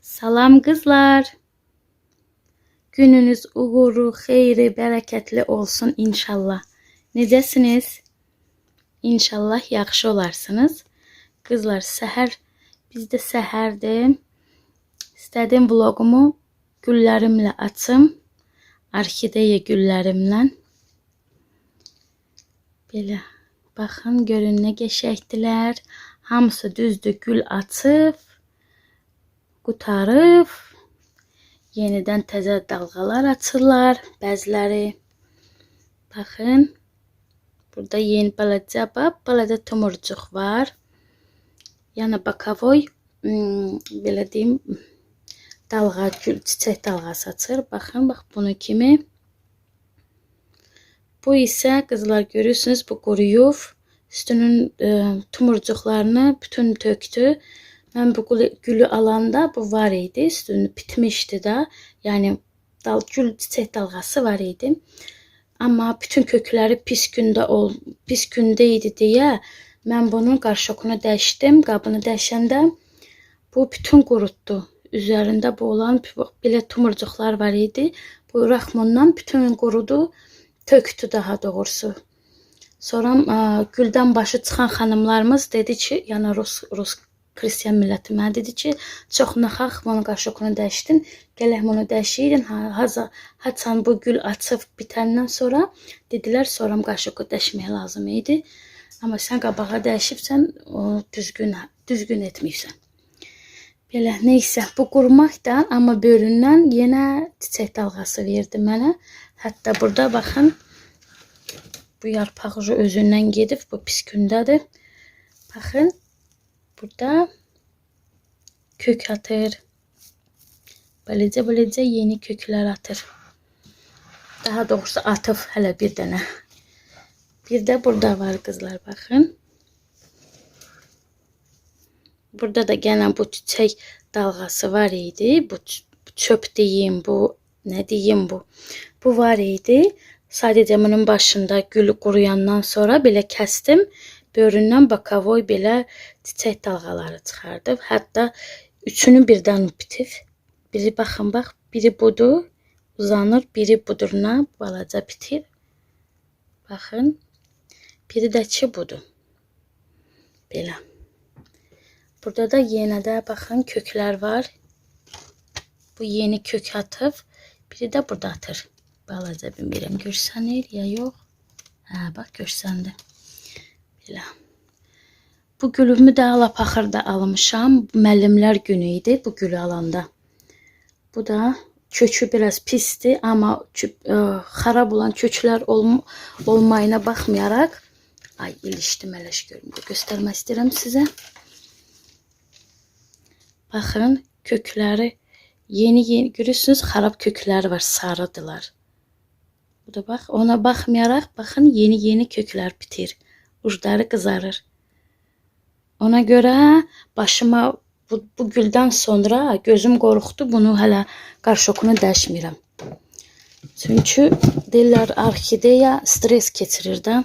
Salam kızlar. Gününüz uğuru, xeyri, bərəkətli olsun inşallah. Necəsiniz? İnşallah yaxşı olarsınız. Qızlar, səhər bizdə səhərdir. İstədim vlogumu güllərimlə açım. Orxideya güllərimlə. Belə baxın görün nə qəşəngdilər. Hamısı düzdür gül açıb, qutarıb. Yenidən təzə dalğalar açırlar bəziləri. Baxın. Burada yeni balaca bab, balaca tomurcuq var. Yəni bakavoy, hmm, belə deyim, dalğa, gül, çiçək dalğası açır. Baxın, bax bunu kimi. Bu isə qızlar görürsünüz, bu quruyub. Üstünün e, tomurcuqlarını bütün tökdü. Mən bu gülü, alanda bu var idi. Üstünü bitmişdi da. Yəni dal, gül çiçək dalğası var idi. Amma bütün kökləri pis gündə ol, pis gündə idi deyə mən bunun qarşokunu dəyişdim. Qabını dəyişəndə bu bütün qurutdu. Üzərində bu olan belə tomurcuqlar var idi. Bu raxmondan bütün qurudu, tökdü daha doğrusu. Sonra ə, güldən başı çıxan xanımlarımız dedi ki, yəni Rus Rus Xristian milləti mənə dedi ki, çox naxaq bunun qarşokunu dəyişdin. Gələk bunu dəyişəydin. Ha, haza haçan bu gül açıb bitəndən sonra dedilər sonra qarşoku dəyişmək lazım idi. Amma sən qabağa dəyişibsən, o düzgün düzgün etməyibsən. Belə neysə bu qurmaqdan amma böyründən yenə çiçək dalğası verdi mənə. Hətta burada baxın bu yarpaq özündən gedib bu pis gündədir. Baxın burada kök atır. Beləcə beləcə yeni köklər atır. Daha doğrusu atıb hələ bir dənə. Bir də burada var qızlar baxın. Burada da gene bu çiçek dalgası var idi. Bu çöp diyeyim bu ne diyeyim bu. Bu var idi. Sadece bunun başında gül quruyandan sonra belə kəsdim. Böyründən bakavoy belə çiçək dalğaları çıxardı. Hətta üçünü birdən bitib. Biri baxın bax, biri budur, uzanır, biri buduruna balaca bitir. Baxın. Biri də ki budur. Belə. Burada da yenə də baxın köklər var. Bu yeni kök atıb, biri də burada atır. Balaca bilmirəm görsənir ya yox. Hə, bax görsəndi. Belə. Bu gülümü də lap axırda almışam. Müəllimlər günü idi bu gülü alanda. Bu da kökü biraz pisdi, amma ə, xarab olan köklər olm olmayına baxmayaraq ay ilişdim eləş görüm. Göstərmək istəyirəm sizə. Baxın kökləri yeni yeni görürsünüz xarab kökləri var, sarıdılar. Bu da bax, ona baxmayaraq baxın yeni yeni köklər bitir. Ucları qızarır. Ona görə başıma bu, bu güldən sonra gözüm qorxdu. Bunu hələ qarşokunu dəyişmirəm. Çünki deyirlər orxideya stres keçirir də.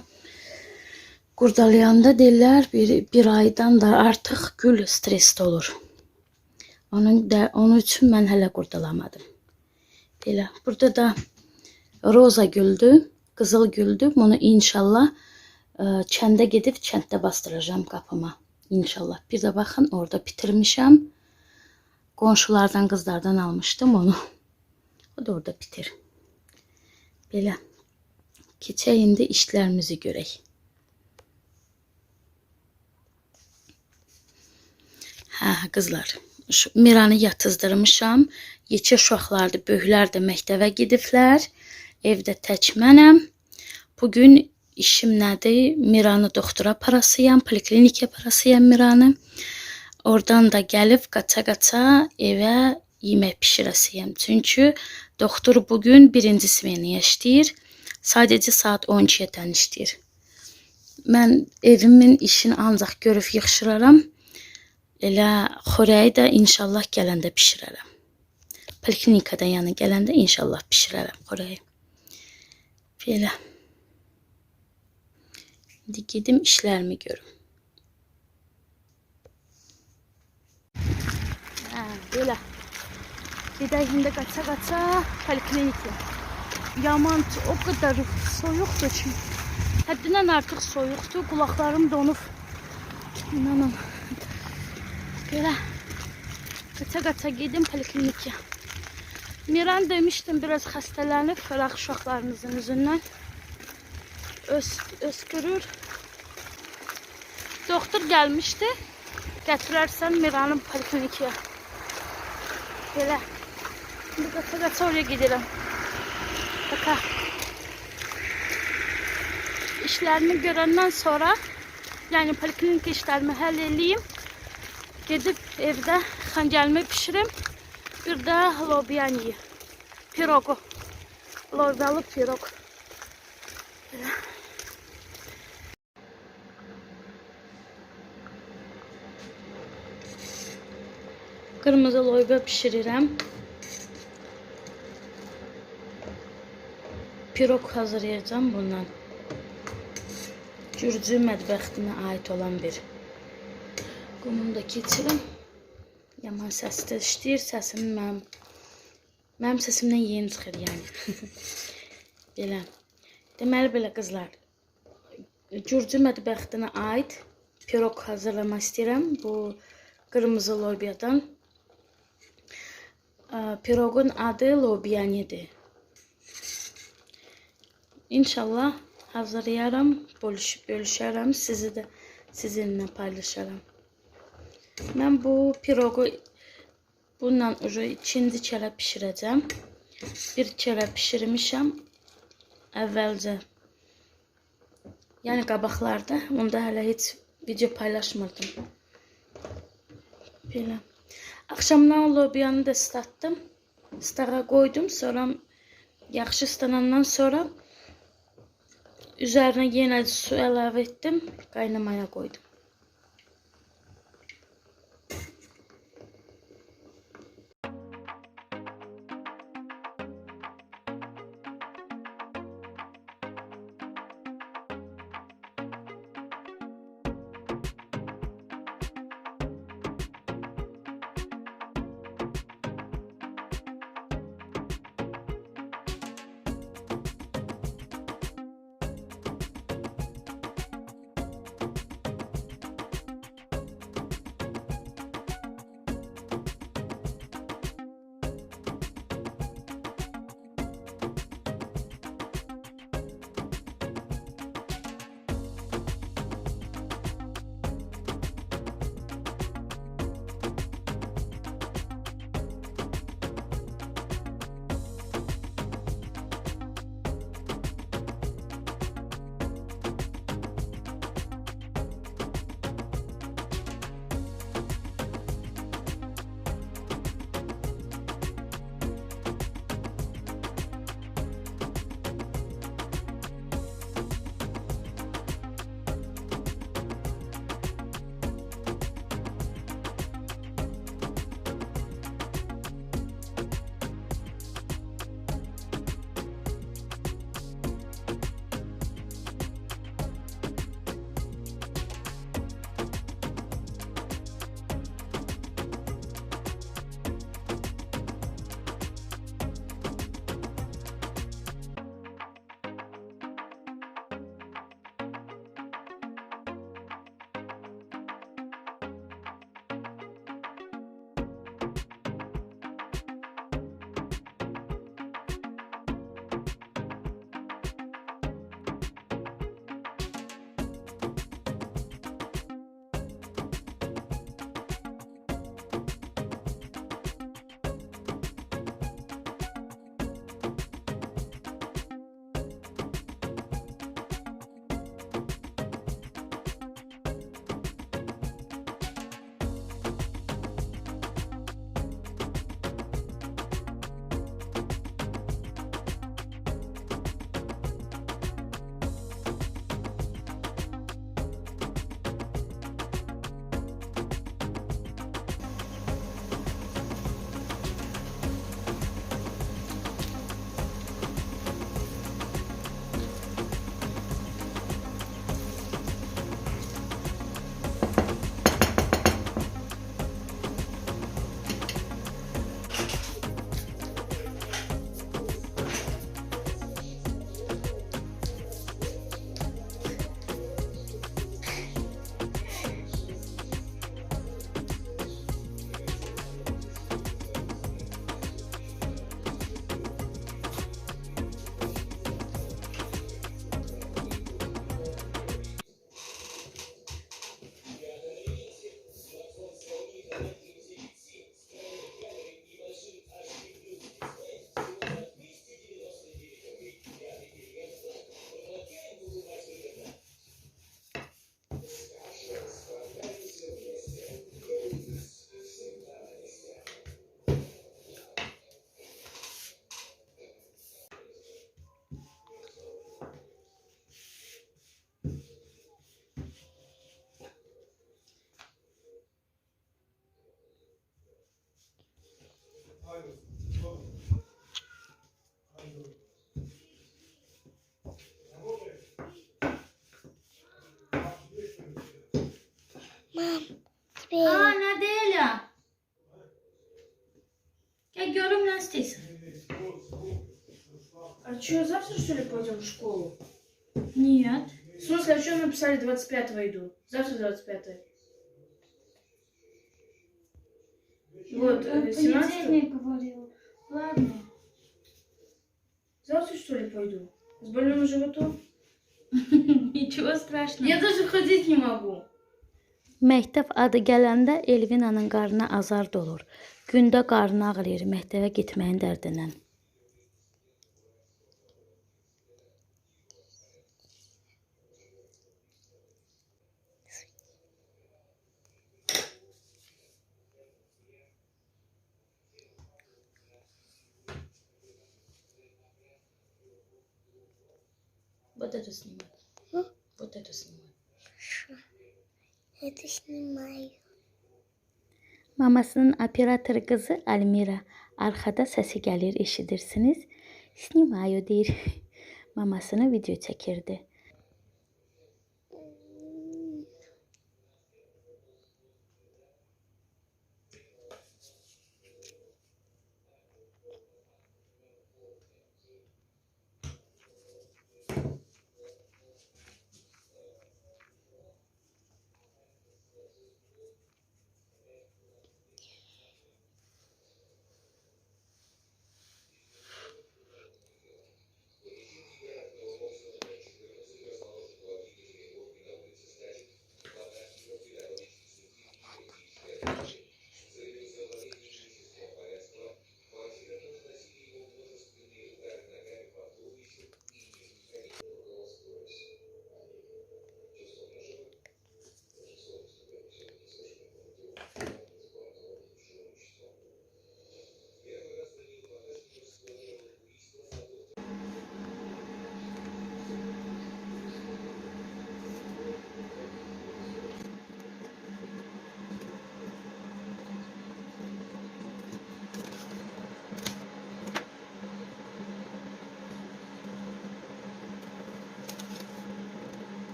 Qurdalayanda deyirlər bir, bir aydan da artıq gül stresli olur. Onun da onun üçün mən hələ qurdalamadım. Belə. Burada da roza güldü, qızıl güldü. Bunu inşallah ə, kəndə gedib kənddə bastıracağam qapıma. İnşallah. Bir də baxın orada bitirmişəm. Qonşulardan, qızlardan almışdım onu. O da orada bitir. Belə. Keçək indi işlərimizi görək. Hə, qızlar. Miranı yatızdırmışam. Yekə uşaqlardır, böyüklər də məktəbə gediblər. Evdə tək mənəm. Bugün işim nədir? Miranı doktora aparasıyam, poliklinikə aparasıyam Miranı. Oradan da gəlib qaça-qaça evə yemək bişirəsiyəm. Çünki doktor bugün birinci smenaya işləyir. Sadəcə saat 12-dən işləyir. Mən evimin işini ancaq görüb yığışdıraram. Elə xörəyi də inşallah gələndə bişirərəm. Poliklinikada yəni gələndə inşallah bişirərəm xörəyi. Belə. İndi gedim işlərimi görüm. Hə, belə. Bir de şimdi kaça kaça poliklinikə. Yaman o kadar soyuqdur ki. Həddindən artıq soyuqdur. Qulaqlarım donub. İnanın. Belə kaça gedim poliklinikə. Miran demiştim biraz xəstələnib fəraq uşaqlarınızın üzündən. Ös, öskürür. Doktor gelmişti. Gətirərsən Miranı poliklinikə. Belə. Şimdi qaça qaça oraya gedirəm. Baka. İşlerimi görəndən sonra yani poliklinik işlerimi həll eləyim. Gedib evdə xəncəlimi pişirim. Bir də lobyan yeyim. Pirogu. Lobyalı pirog. Kırmızı loyba pişirirəm. Pirog hazırlayacağım bundan. Gürcü mətbəxtinə ait olan bir qumunu da keçirim. Yaman səsdə işləyir. Səsim mənim mənim səsimdən yeni çıxır yəni. belə. Deməli belə qızlar. Gürcü mətbəxtinə ait pirog hazırlamaq istəyirəm. Bu qırmızı lobyadan. Aa, Pirogun adı lobyanidir. İnşallah hazırlayaram, bölüş, bölüşərəm, sizi də sizinlə paylaşaram. Mən bu pirogu bununla ucu ikinci kərə pişirəcəm. Bir kərə pişirmişəm əvvəlcə. Yəni qabaqlarda, onda hələ heç video paylaşmırdım. Belə. Axşamdan lobyanı da ıslatdım. Istağa koydum. Sonra yaxşı ıslanandan sonra üzerine yine su əlavə etdim. Qaynamaya koydum. Aa, nə deyil ya? Gel görüm nə istəyirsən. А что, завтра что ли пойдем в школу? Niyə? В смысле, а что написали 25 иду? Завтра 25 Вот, э, 17 говорил. Ладно. Завтра что ли пойду? С больным животом? Ничего страшного. Я даже ходить не могу. Məktəb adı gələndə Elvinanın qarnına azar dolur. Gündə qarnı ağrıyır məktəbə getməyin dərdindən. Вот это снимай. Вот это снимай. Это снимаю. Mamasının operator qızı Almira. Arxada səsi gəlir, eşidirsiniz. Snimayo deyir. Mamasını video çəkirdi.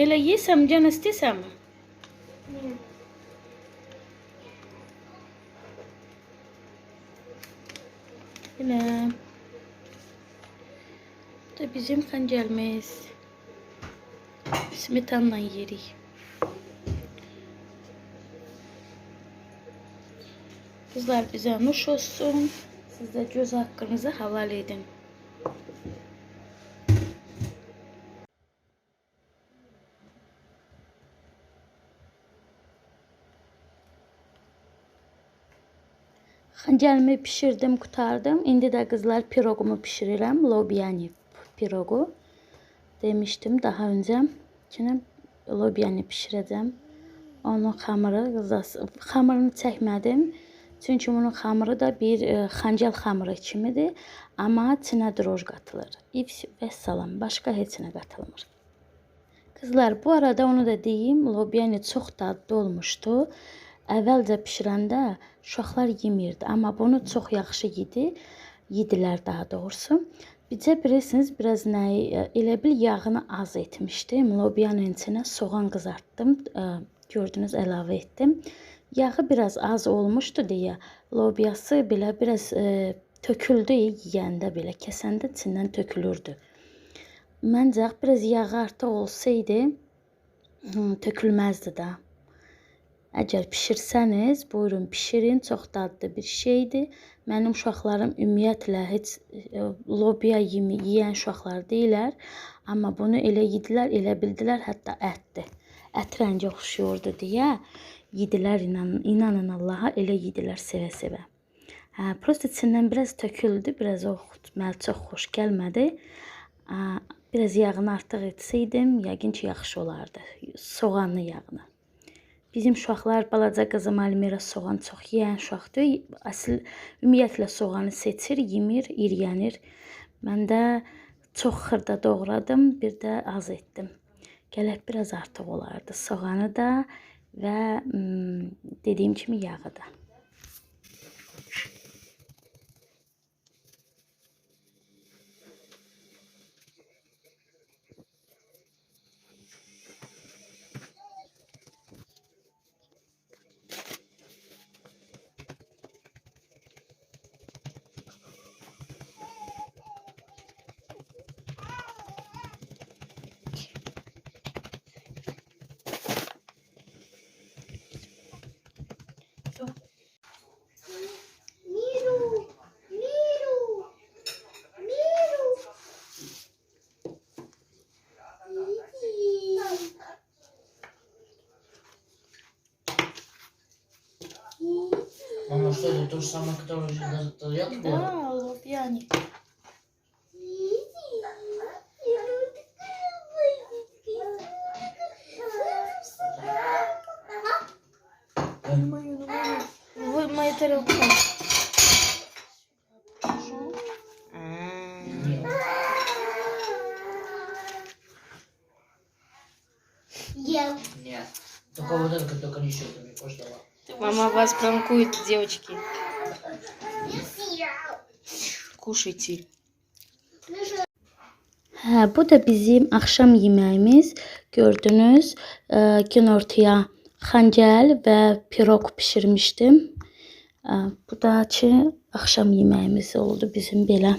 એલા એ સમજ્યા નથી સામે Selam. Bu da bizim pancarımız. Smetanla yeri. Kızlar bize nuş olsun. Siz de göz hakkınızı havale edin. Xəncəlimi bişirdim, qutardım. İndi də qızlar piroqumu bişirirəm. Lobyani piroqu. Demişdim daha öncə ki, lobyani bişirəcəm. Onun xamırı, qızlar, xamırını çəkmədim. Çünki bunun xamırı da bir e, xəncəl xamırı kimidir. Amma içinə droj qatılır. İps və salam. Başqa heç nə qatılmır. Kızlar bu arada onu da deyim. Lobyani çox dadlı olmuşdu. Əvvəlcə bişirəndə uşaqlar yemirdi, amma bunu çox yaxşı yedi. Yedilər daha doğrusu. Bizə bilirsiniz, biraz nəyi e, elə bil yağını az etmişdim. Lobyanın içinə soğan qızartdım. E, Gördünüz, əlavə etdim. Yağı biraz az olmuşdu deyə lobyası belə biraz e, töküldü yeyəndə belə, kəsəndə içindən tökülürdü. Məncə biraz yağı artıq olsaydı tökülməzdi də. Əgər bişirsəniz, buyurun bişirin. Çox dadlı bir şeydir. Mənim uşaqlarım ümumiyyətlə heç e, lobya yemi yeyən uşaqlar deyilər. Amma bunu elə yedilər, elə bildilər, hətta ətdir. Ət rəngi oxşuyordu deyə yedilər inanın, inanın Allaha elə yedilər sevə-sevə. Hə, prosta içindən biraz töküldü, biraz o mənə çox xoş gəlmədi. Biraz yağını artıq etsəydim, yəqin ki, yaxşı olardı. Soğanlı yağını. Bizim uşaqlar, balaca qızım Almira soğan çox yeyən uşaqdır. Əsl ümumiyyətlə soğanı seçir, yemir, iriyənir. Mən də çox xırda doğradım, bir də az etdim. Gələk biraz artıq olardı soğanı da və dediyim kimi yağı da. что это то же самое, которое я купила? Да, лопьяник. Вы мою тарелку вас пранкует, девочки. Съел. Кушайте. Hə, bu da bizim axşam yeməyimiz. Gördünüz, ə, günortaya xəncəl və piroq bişirmişdim. Ə, bu da ki axşam yeməyimiz oldu bizim belə.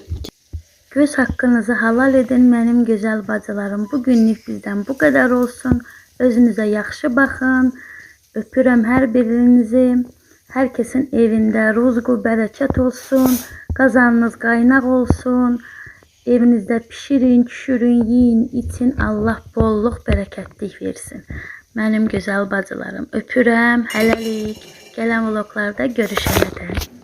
Göz haqqınızı halal edin mənim gözəl bacılarım. Bu günlük bizdən bu qədər olsun. Özünüzə yaxşı baxın. Öpürəm hər birinizi. Hər kəsin evində ruzqu bərəkət olsun. Qazanınız qaynaq olsun. Evinizdə pişirin, düşürün, yeyin, için. Allah bolluq, bərəkətlik versin. Mənim gözəl bacılarım, öpürəm. Hələlik. Gələn vloglarda görüşənədək.